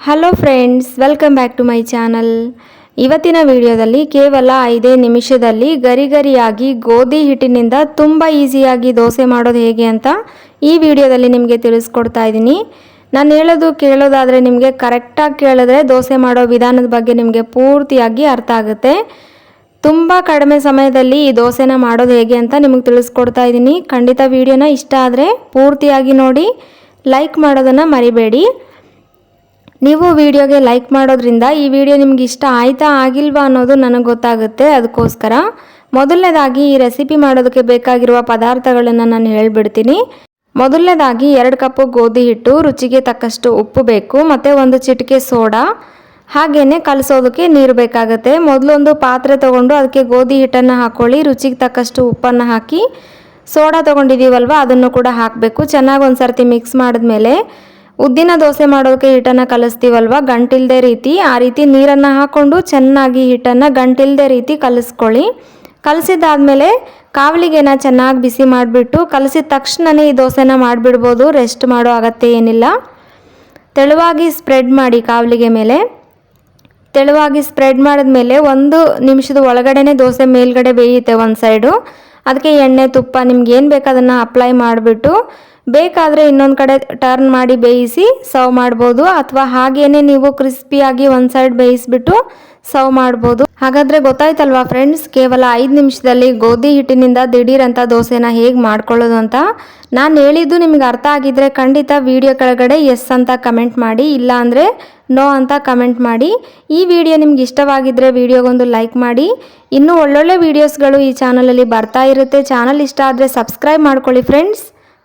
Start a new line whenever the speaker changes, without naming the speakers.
Hello friends welcome back to my channel ಇವತ್ತಿನ ವಿಡಿಯೋದಲ್ಲಿ ಕೇವಲ ಐದೇ ನಿಮಿಷದಲ್ಲಿ ಗರಿ ಗರಿಯಾಗಿ ಗೋಧಿ ಹಿಟ್ಟಿನಿಂದ ತುಂಬ ಈಸಿಯಾಗಿ ದೋಸೆ ಮಾಡೋದು ಹೇಗೆ ಅಂತ ಈ ವಿಡಿಯೋದಲ್ಲಿ ನಿಮಗೆ ತಿಳಿಸ್ಕೊಡ್ತಾ ಇದ್ದೀನಿ. ನಾನು ಹೇಳೋದು ಕೇಳೋದಾದರೆ ನಿಮಗೆ ಕರೆಕ್ಟಾಗಿ ಕೇಳಿದ್ರೆ ದೋಸೆ ಮಾಡೋ ವಿಧಾನದ ಬಗ್ಗೆ ನಿಮಗೆ ಪೂರ್ತಿಯಾಗಿ ಅರ್ಥ ಆಗುತ್ತೆ. ತುಂಬ ಕಡಿಮೆ ಸಮಯದಲ್ಲಿ ಈ ದೋಸೆನ ಮಾಡೋದು ಹೇಗೆ ಅಂತ ನಿಮಗೆ ತಿಳಿಸ್ಕೊಡ್ತಾ ಇದ್ದೀನಿ. ಖಂಡಿತ ವಿಡಿಯೋನ ಇಷ್ಟ ಆದರೆ ಪೂರ್ತಿಯಾಗಿ ನೋಡಿ ಲೈಕ್ ಮಾಡೋದನ್ನು ಮರಿಬೇಡಿ. ನೀವು ವಿಡಿಯೋಗೆ ಲೈಕ್ ಮಾಡೋದ್ರಿಂದ ಈ ವಿಡಿಯೋ ನಿಮ್ಗೆ ಇಷ್ಟ ಆಯ್ತಾ ಆಗಿಲ್ವಾ ಅನ್ನೋದು ನನಗೆ ಗೊತ್ತಾಗುತ್ತೆ. ಅದಕ್ಕೋಸ್ಕರ ಮೊದಲನೇದಾಗಿ ಈ ರೆಸಿಪಿ ಮಾಡೋದಕ್ಕೆ ಬೇಕಾಗಿರುವ ಪದಾರ್ಥಗಳನ್ನು ನಾನು ಹೇಳ್ಬಿಡ್ತೀನಿ. ಮೊದಲನೇದಾಗಿ ಎರಡು ಕಪ್ಪು ಗೋಧಿ ಹಿಟ್ಟು, ರುಚಿಗೆ ತಕ್ಕಷ್ಟು ಉಪ್ಪು ಬೇಕು, ಮತ್ತು ಒಂದು ಚಿಟಿಕೆ ಸೋಡಾ ಹಾಗೇ ಕಲಸೋದಕ್ಕೆ ನೀರು ಬೇಕಾಗುತ್ತೆ. ಮೊದಲೊಂದು ಪಾತ್ರೆ ತೊಗೊಂಡು ಅದಕ್ಕೆ ಗೋಧಿ ಹಿಟ್ಟನ್ನು ಹಾಕ್ಕೊಳ್ಳಿ ರುಚಿಗೆ ತಕ್ಕಷ್ಟು ಉಪ್ಪನ್ನು ಹಾಕಿ. ಸೋಡಾ ತೊಗೊಂಡಿದ್ದೀವಲ್ವ ಅದನ್ನು ಕೂಡ ಹಾಕಬೇಕು. ಚೆನ್ನಾಗಿ ಒಂದು ಸರ್ತಿ ಮಿಕ್ಸ್ ಮಾಡಿದ್ಮೇಲೆ ಉದ್ದಿನ ದೋಸೆ ಮಾಡೋಕೆ ಹಿಟ್ಟನ್ನು ಕಲಿಸ್ತೀವಲ್ವ? ಗಂಟಿಲ್ದೆ ರೀತಿ ಆ ರೀತಿ ನೀರನ್ನು ಹಾಕ್ಕೊಂಡು ಚೆನ್ನಾಗಿ ಹಿಟ್ಟನ್ನು ಗಂಟಿಲ್ದೆ ರೀತಿ ಕಲಿಸ್ಕೊಳ್ಳಿ. ಕಲಸಿದಾದ್ಮೇಲೆ ಕಾವಲಿಗೆನ ಚೆನ್ನಾಗಿ ಬಿಸಿ ಮಾಡಿಬಿಟ್ಟು ಕಲಸಿದ ತಕ್ಷಣನೇ ಈ ದೋಸೆನ ಮಾಡಿಬಿಡ್ಬೋದು. ರೆಸ್ಟ್ ಮಾಡೋ ಅಗತ್ಯ ಏನಿಲ್ಲ. ತೆಳುವಾಗಿ ಸ್ಪ್ರೆಡ್ ಮಾಡಿ ಕಾವಲಿಗೆ ಮೇಲೆ. ತೆಳುವಾಗಿ ಸ್ಪ್ರೆಡ್ ಮಾಡಿದ್ಮೇಲೆ ಒಂದು ನಿಮಿಷದ ಒಳಗಡೆನೆ ದೋಸೆ ಮೇಲ್ಗಡೆ ಬೇಯುತ್ತೆ ಒಂದು ಸೈಡು. ಅದಕ್ಕೆ ಎಣ್ಣೆ ತುಪ್ಪ ನಿಮ್ಗೆ ಏನು ಬೇಕು ಅದನ್ನು ಅಪ್ಲೈ ಮಾಡಿಬಿಟ್ಟು ಬೇಕಾದರೆ ಇನ್ನೊಂದು ಕಡೆ ಟರ್ನ್ ಮಾಡಿ ಬೇಯಿಸಿ ಸರ್ವ್ ಮಾಡ್ಬೋದು. ಅಥವಾ ಹಾಗೇನೆ ನೀವು ಕ್ರಿಸ್ಪಿಯಾಗಿ ಒಂದು ಸೈಡ್ ಬೇಯಿಸ್ಬಿಟ್ಟು ಸರ್ವ್ ಮಾಡ್ಬೋದು. ಹಾಗಾದರೆ ಗೊತ್ತಾಯ್ತಲ್ವಾ ಫ್ರೆಂಡ್ಸ್ ಕೇವಲ ಐದು ನಿಮಿಷದಲ್ಲಿ ಗೋಧಿ ಹಿಟ್ಟಿನಿಂದ ದಿಢೀರಂಥ ದೋಸೆನ ಹೇಗೆ ಮಾಡ್ಕೊಳ್ಳೋದು ಅಂತ? ನಾನು ಹೇಳಿದ್ದು ನಿಮಗೆ ಅರ್ಥ ಆಗಿದ್ರೆ ಖಂಡಿತ ವಿಡಿಯೋ ಕೆಳಗಡೆ ಎಸ್ ಅಂತ ಕಮೆಂಟ್ ಮಾಡಿ, ಇಲ್ಲ ಅಂದರೆ ನೋ ಅಂತ ಕಮೆಂಟ್ ಮಾಡಿ. ಈ ವಿಡಿಯೋ ನಿಮ್ಗೆ ಇಷ್ಟವಾಗಿದ್ದರೆ ವಿಡಿಯೋಗೊಂದು ಲೈಕ್ ಮಾಡಿ. ಇನ್ನೂ ಒಳ್ಳೊಳ್ಳೆ ವೀಡಿಯೋಸ್ಗಳು ಈ ಚಾನಲಲ್ಲಿ ಬರ್ತಾ ಇರುತ್ತೆ. ಚಾನಲ್ ಇಷ್ಟ ಆದರೆ ಸಬ್ಸ್ಕ್ರೈಬ್ ಮಾಡ್ಕೊಳ್ಳಿ friends